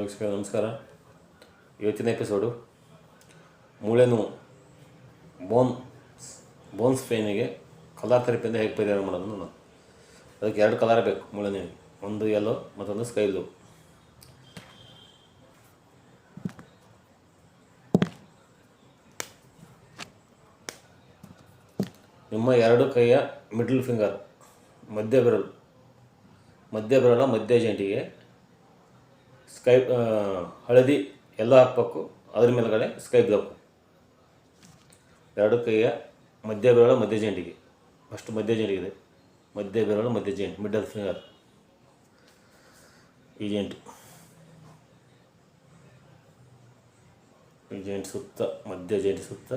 ವೀಕ್ಷಕ ನಮಸ್ಕಾರ. ಇವತ್ತಿನ ಎಪಿಸೋಡು ಮೂಳೆ ನೋವು ಬೋನ್ ಬೋನ್ಸ್ ಪೇನಿಗೆ ಕಲರ್ ಥೆರಪಿಯಿಂದ ಹೇಗೆ ಪರಿಹಾರ ಮಾಡೋದು ನಾನು ಅದಕ್ಕೆ ಎರಡು ಕಲರ್ ಬೇಕು ಮೂಳೆ ಒಂದು ಯೆಲ್ಲೋ ಮತ್ತೊಂದು ಸ್ಕೈ ಬ್ಲೂ ನಿಮ್ಮ ಎರಡು ಕೈಯ ಮಿಡ್ಲ್ ಫಿಂಗರ್ ಮಧ್ಯ ಬೆರಳು, ಮಧ್ಯ ಬೆರಳ ಮಧ್ಯ ಜಂಟಿಗೆ ಸ್ಕೈ ಹಳದಿ ಎಲ್ಲ ಹಾಕಬೇಕು. ಅದ್ರ ಮೇಲುಗಡೆ ಸ್ಕೈ ಬ್ಲೂ ಎರಡು ಕೈಯ ಮಧ್ಯ ಬೆರಳು, ಮಧ್ಯ ಜಂಟಿಗೆ. ಫಸ್ಟ್ ಮಧ್ಯ ಜಂಟಿಗೆ ಮಧ್ಯ ಬೆರಳು, ಮಧ್ಯ ಜಂಟಿ ಮಿಡಲ್ ಫಿಂಗರ್ ಈ ಜಂಟು. ಸುತ್ತ, ಮಧ್ಯ ಜಂಟಿ ಸುತ್ತ.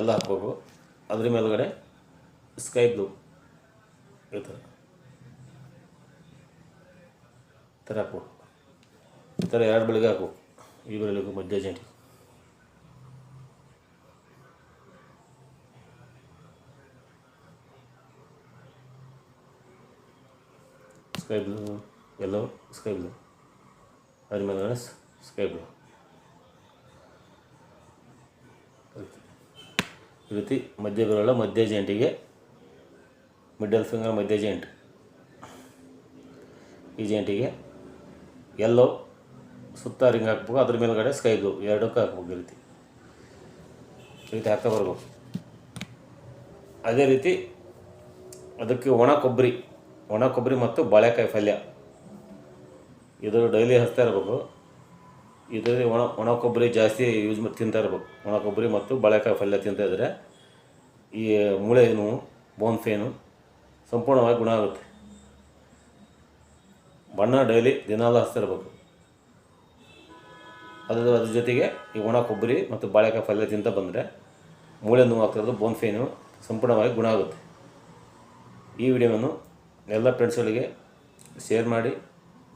ಎಲ್ಲ ಹಾಕ್ಬೇಕು. ಅದ್ರ ಮೇಲುಗಡೆ ಸ್ಕೈ ಬ್ಲೂ ಥರ ಈ ಥರ ಹಾಕು. ಈ ಥರ ಎರಡು ಬೆಳಗ್ಗೆ ಹಾಕು. ಈ ಬೆಳಿಗ್ಗೆ ಮಧ್ಯ ಜಂಟಿ ಸ್ಕೈ ಬ್ಲೂ ಎಲ್ಲೋ ಸ್ಕೈ ಬ್ಲೂ ಅದ್ರ ಮೇಲ್ಗಡೆ ಸ್ಕೈ ಬ್ಲೂ ಈ ರೀತಿ ಮಧ್ಯ ಜಂಟಿಗೆ ಮಿಡಲ್ ಫಿಂಗರ್ ಮಧ್ಯ ಜಂಟ್ ಈ ಜಂಟಿಗೆ ಎಲ್ಲೋ ಸುತ್ತ ರಿಂಗ್ ಹಾಕ್ಬೇಕು, ಅದ್ರ ಮೇಲ್ಗಡೆ ಸ್ಕೈ ಬ್ಲೂ ಎರಡಕ್ಕೂ ಹಾಕ್ಬೇಕು ಈ ರೀತಿ. ಈ ರೀತಿ ಹಾಕ್ತಾ ಬರ್ಬೇಕು. ಅದೇ ರೀತಿ ಅದಕ್ಕೆ ಒಣ ಕೊಬ್ಬರಿ ಒಣ ಕೊಬ್ಬರಿ ಮತ್ತು ಬಾಳೆಕಾಯಿ ಪಲ್ಯ ಇದು ಡೈಲಿ ಹಚ್ತಾ ಇರಬೇಕು. ಇದರಲ್ಲಿ ಒಣ ಒಣ ಕೊಬ್ಬರಿ ಜಾಸ್ತಿ ಯೂಸ್ ಮಾಡಿ ತಿಂತಾ ಇರಬೇಕು. ಒಣ ಕೊಬ್ಬರಿ ಮತ್ತು ಬಾಳೆಕಾಯಿ ಪಲ್ಯ ತಿಂತಾ ಇದ್ದರೆ ಈ ಮೂಳೆ ನೋವು ಬೋನ್ ಪೇನು ಸಂಪೂರ್ಣವಾಗಿ ಗುಣ ಆಗುತ್ತೆ. ಬಣ್ಣ ಡೈಲಿ ದಿನಾಲು ಹಚ್ತಾ ಇರಬೇಕು ಅದ್ರ ಅದ್ರ ಜೊತೆಗೆ ಈ ಒಣ ಕೊಬ್ಬರಿ ಮತ್ತು ಬಾಳೆಕಾಯಿ ಪಲ್ಯ ತಿಂತ ಬಂದರೆ ಮೂಳೆ ನೋವು ಆಗ್ತಿರೋದು ಬೋನ್ ಫೇನು ಸಂಪೂರ್ಣವಾಗಿ ಗುಣ ಆಗುತ್ತೆ. ಈ ವಿಡಿಯೋವನ್ನು ಎಲ್ಲ ಫ್ರೆಂಡ್ಸ್ಗಳಿಗೆ ಶೇರ್ ಮಾಡಿ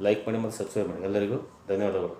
ಲೈಕ್ ಮಾಡಿ ಮತ್ತು ಸಬ್ಸ್ಕ್ರೈಬ್ ಮಾಡಿ. ಎಲ್ಲರಿಗೂ ಧನ್ಯವಾದಗಳು.